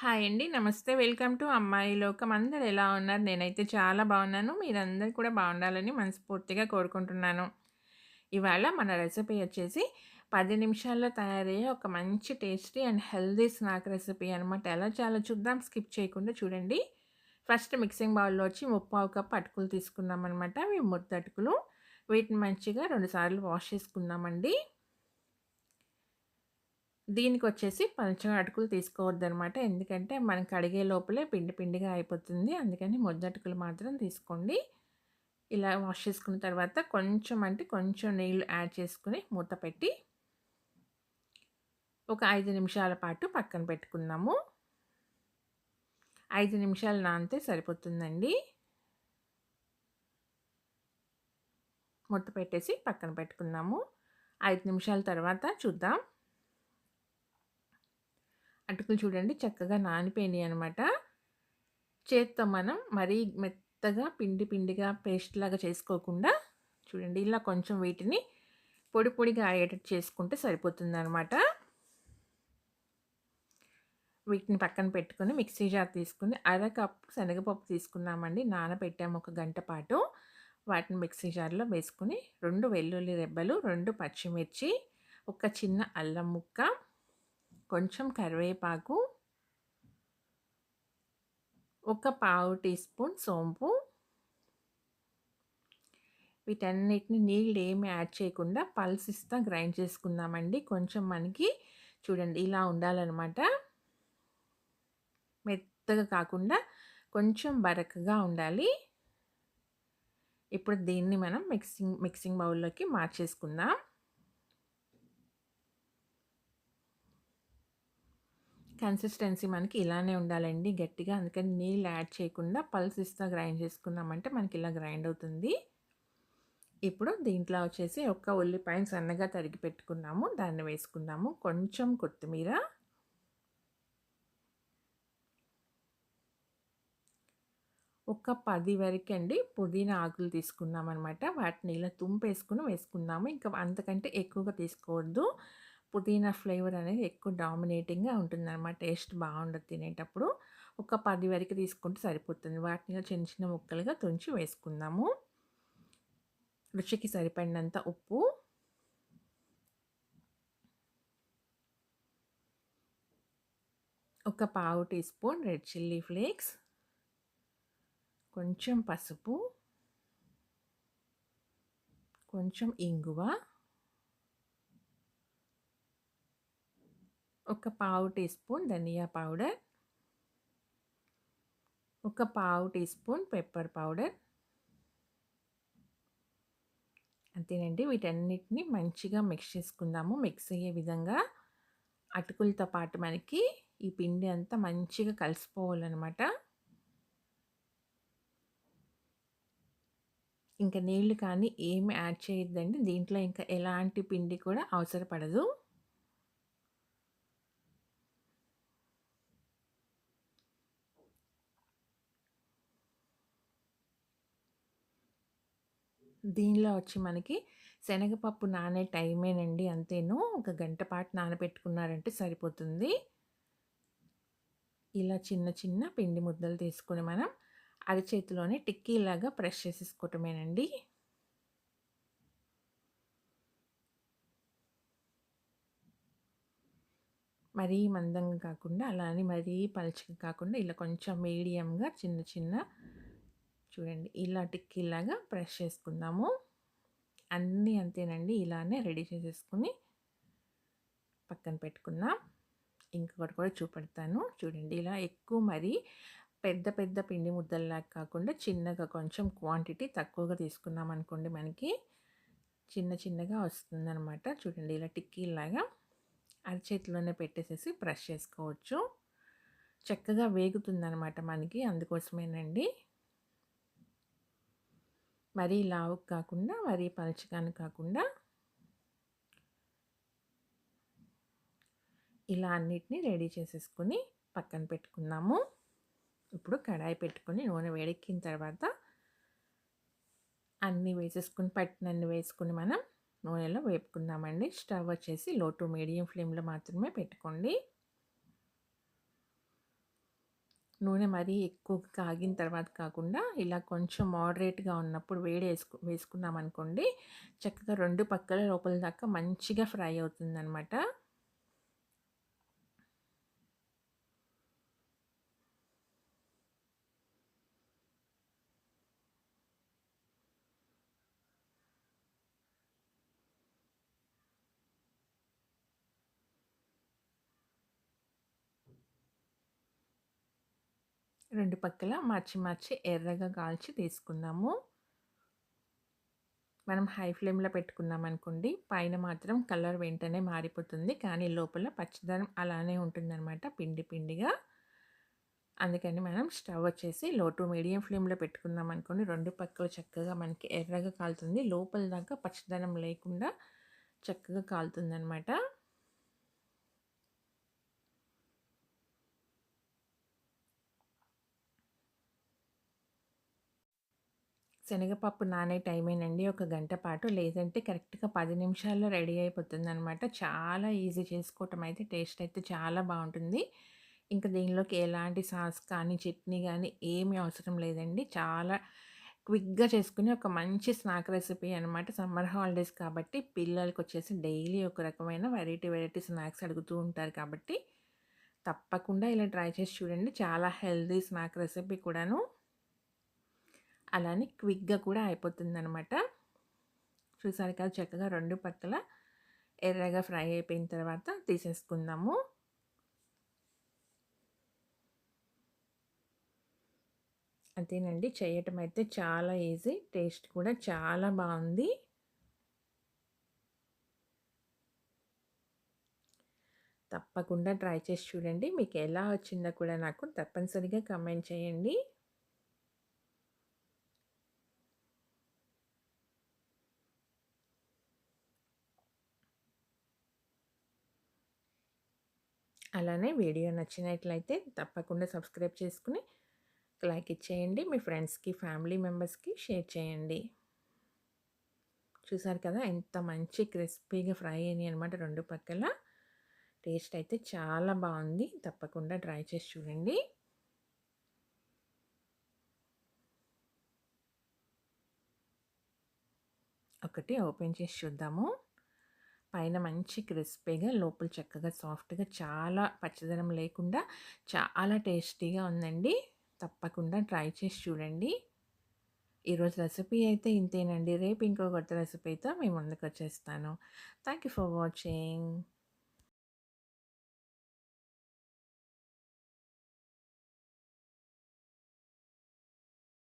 Hi అండి. నమస్తే. Welcome to అమ్మాయి లోకం. అందరు ఎలా ఉన్నారు? నేనైతే చాలా బాగున్నాను. మీరందరూ కూడా బాగుండాలని మనస్ఫూర్తిగా కోరుకుంటున్నాను. ఇవాళ మన రెసిపీ వచ్చేసి పది నిమిషాల్లో తయారయ్యే ఒక మంచి tasty and healthy snack recipe అనమాట. ఎలా చాలా చూద్దాం. స్కిప్ చేయకుండా చూడండి. ఫస్ట్ మిక్సింగ్ బౌల్‌లో వచ్చి ముప్పావు కప్ అటుకులు తీసుకున్నామనమాట. ఇవి ముద్ద అటుకులు. వీటిని మంచిగా రెండుసార్లు వాష్ చేసుకుందామండి. దీనికొచ్చేసి పలుచగా అటుకులు తీసుకోవద్దనమాట. ఎందుకంటే మనం కడిగే లోపలే పిండి పిండిగా అయిపోతుంది. అందుకని ముద్దటుకులు మాత్రం తీసుకోండి. ఇలా వాష్ చేసుకున్న తర్వాత కొంచెం అంటే కొంచెం నీళ్ళు యాడ్ చేసుకొని మూత పెట్టి ఒక ఐదు నిమిషాల పాటు పక్కన పెట్టుకున్నాము ఐదు నిమిషాలు నానితే సరిపోతుందండి. మూత పెట్టేసి పక్కన పెట్టుకున్నాము ఐదు నిమిషాల తర్వాత చూద్దాం. అటుకులు చూడండి చక్కగా నానిపోయినాయి అనమాట. చేత్తో మనం మరీ మెత్తగా పిండి పిండిగా పేస్ట్ లాగా చేసుకోకుండా చూడండి ఇలా కొంచెం వీటిని పొడి పొడిగా అయ్యేటట్టు చేసుకుంటే సరిపోతుందనమాట. వీటిని పక్కన పెట్టుకొని మిక్సీ జార్ తీసుకుని అర శనగపప్పు తీసుకున్నామండి. నానబెట్టాము ఒక గంట పాటు. వాటిని మిక్సీ జార్‌లో వేసుకుని రెండు వెల్లుల్లి రెబ్బలు, రెండు పచ్చిమిర్చి, ఒక చిన్న అల్లం ముక్క, కొంచెం కరివేపాకు ఒక పావు టీ స్పూన్ సోంపు వీటన్నిటిని నీళ్ళు ఏమి యాడ్ చేయకుండా పల్స్ ఇస్తా గ్రైండ్ చేసుకుందామండి. కొంచెం మనకి చూడండి ఇలా ఉండాలన్నమాట మెత్తగా కాకుండా కొంచెం బరకగా ఉండాలి. ఇప్పుడు దీన్ని మనం మిక్సింగ్ మిక్సింగ్ బౌల్‌లోకి మార్చేసుకుందాం. కన్సిస్టెన్సీ మనకి ఇలానే ఉండాలండి గట్టిగా. అందుకని నీళ్ళు యాడ్ చేయకుండా పల్సిస్తా గ్రైండ్ చేసుకున్నామంటే మనకి ఇలా గ్రైండ్ అవుతుంది. ఇప్పుడు దీంట్లో వచ్చేసి ఒక ఉల్లిపాయని సన్నగా తరిగి పెట్టుకున్నాము. దాన్ని వేసుకున్నాము కొంచెం కొత్తిమీర ఒక పది వరకు అండి పుదీనా ఆకులు తీసుకున్నాం అనమాట వాటిని ఇలా తుంపేసుకుని వేసుకుందాము. ఇంకా అంతకంటే ఎక్కువగా తీసుకోవద్దు. పుదీనా ఫ్లేవర్ అనేది ఎక్కువ డామినేటింగ్‌గా ఉంటుందన్నమాట టేస్ట్ బాగుండదు తినేటప్పుడు. ఒక పది వరకు తీసుకుంటే సరిపోతుంది. వాటిని చిన్న చిన్న ముక్కలుగా తుంచి వేసుకుందాము. రుచికి సరిపడినంత ఉప్పు ఒక పావు teaspoon red chilli flakes కొంచెం పసుపు కొంచెం ఇంగువ ఒక పావు టీ స్పూన్ ధనియా పౌడర్ ఒక పావు టీ స్పూన్ పెప్పర్ పౌడర్. అంతేనండి వీటన్నిటిని మంచిగా మిక్స్ చేసుకుందాము. మిక్స్ అయ్యే విధంగా అటుకులతో పాటు మనకి ఈ పిండి అంతా మంచిగా కలిసిపోవాలన్నమాట. ఇంకా నీళ్ళు కానీ ఏమి యాడ్ చేయొద్దండి. దీంట్లో ఇంకా ఎలాంటి పిండి కూడా అవసరపడదు. దీనిలో వచ్చి మనకి శనగపప్పు నానే టైమేనండి అంతేను. ఒక గంట పాటు నానబెట్టుకున్నారంటే సరిపోతుంది. ఇలా చిన్న చిన్న పిండి ముద్దలు తీసుకొని మనం అరచేతిలోనే టిక్కీలాగా ప్రెస్ చేసేసుకోవటమేనండి. మరీ మందంగా కాకుండా అలానే మరీ పలుచగా కాకుండా ఇలా కొంచెం మీడియంగా చిన్న చిన్న చూడండి ఇలా టిక్కీలాగా ప్రెస్ చేసుకుందాము. అన్నీ అంతేనండి ఇలానే రెడీ చేసేసుకుని పక్కన పెట్టుకుందాం. ఇంకొకటి కూడా చూపెడతాను. చూడండి ఇలా ఎక్కువ మరి పెద్ద పెద్ద పిండి ముద్దల్లాగా కాకుండా చిన్నగా కొంచెం క్వాంటిటీ తక్కువగా తీసుకున్నాం అనుకోండి మనకి చిన్న చిన్నగా వస్తుందనమాట చూడండి ఇలా టిక్కీలాగా అరచేతిలోనే పెట్టేసేసి బ్రష్ చేసుకోవచ్చు. చక్కగా వేగుతుందనమాట మనకి అందుకోసమేనండి. మరీ లావు కాకుండా మరీ పలచగాను కాకుండా ఇలా అన్నిటినీ రెడీ చేసేసుకొని పక్కన పెట్టుకున్నాము. ఇప్పుడు కడాయి పెట్టుకొని నూనె వేడెక్కిన తర్వాత అన్నీ వేసేసుకుని పట్టినన్ని వేసుకుని మనం నూనెలో వేపుకుందామండి. స్టవ్ వచ్చేసి లో టు మీడియం ఫ్లేమ్లో మాత్రమే పెట్టుకోండి. నూనె మరీ ఎక్కువ కాగిన తర్వాత కాకుండా ఇలా కొంచెం మోడరేట్గా ఉన్నప్పుడు వేడి వేసుకు వేసుకున్నాం అనుకోండి చక్కగా రెండు పక్కల లోపల దాకా మంచిగా ఫ్రై అవుతుందన్నమాట. రెండు పక్కల మార్చి మార్చి ఎర్రగా కాల్చి తీసుకుందాము. మనం హై ఫ్లేమ్లో పెట్టుకున్నాం అనుకోండి పైన మాత్రం కలర్ వెంటనే మారిపోతుంది. కానీ లోపల పచ్చదనం అలానే ఉంటుందన్నమాట పిండి పిండిగా. అందుకని మనం స్టవ్ వచ్చేసి లో టు మీడియం ఫ్లేమ్లో పెట్టుకున్నాం అనుకోండి రెండు పక్కలు చక్కగా మనకి ఎర్రగా కాలుతుంది. లోపల దాకా పచ్చదనం లేకుండా చక్కగా కాలుతుంది శనగపప్పు నానే టైమేనండి. ఒక గంట పాటు లేదంటే కరెక్ట్గా పది నిమిషాల్లో రెడీ అయిపోతుంది అనమాట చాలా ఈజీ చేసుకోవటం అయితే టేస్ట్ అయితే చాలా బాగుంటుంది. ఇంకా దీనిలోకి ఎలాంటి సాస్ కానీ చట్నీ కానీ ఏమీ అవసరం లేదండి. చాలా క్విక్గా చేసుకుని ఒక మంచి స్నాక్ రెసిపీ అనమాట. సమ్మర్ హాలిడేస్ కాబట్టి పిల్లలకి వచ్చేసి డైలీ ఒక రకమైన వెరైటీ వెరైటీ స్నాక్స్ అడుగుతూ ఉంటారు కాబట్టి తప్పకుండా ఇలా ట్రై చేసి చూడండి. చాలా హెల్దీ స్నాక్ రెసిపీ కూడాను. అలానే క్విక్గా కూడా అయిపోతుందనమాట. చూసారు కదా చక్కగా రెండు పక్కల ఎర్రగా ఫ్రై అయిపోయిన తర్వాత తీసేసుకుందాము. అంతేనండి చేయటం అయితే చాలా ఈజీ టేస్ట్ కూడా చాలా బాగుంది. తప్పకుండా ట్రై చేసి చూడండి మీకు ఎలా వచ్చిందో కూడా నాకు తప్పనిసరిగా కమెంట్ చేయండి. అలానే వీడియో నచ్చినట్లయితే తప్పకుండా సబ్స్క్రైబ్ చేసుకుని లైక్ ఇచ్చేయండి. మీ ఫ్రెండ్స్కి ఫ్యామిలీ మెంబర్స్కి షేర్ చేయండి. చూసారు కదా ఎంత మంచి క్రిస్పీగా ఫ్రై అయినాయి అనమాట రెండు పక్కల. టేస్ట్ అయితే చాలా బాగుంది. తప్పకుండా ట్రై చేసి చూడండి. ఒకటి ఓపెన్ చేసి చూద్దాము. పైన మంచి క్రిస్పీగా లోపల చక్కగా సాఫ్ట్గా చాలా పచ్చదనం లేకుండా చాలా టేస్టీగా ఉందండి. తప్పకుండా ట్రై చేసి చూడండి. ఈరోజు రెసిపీ అయితే ఇంతేనండి. రేపు ఇంకో కొత్త రెసిపీతో మేము ముందుకు వచ్చేస్తాను. Thank you for watching.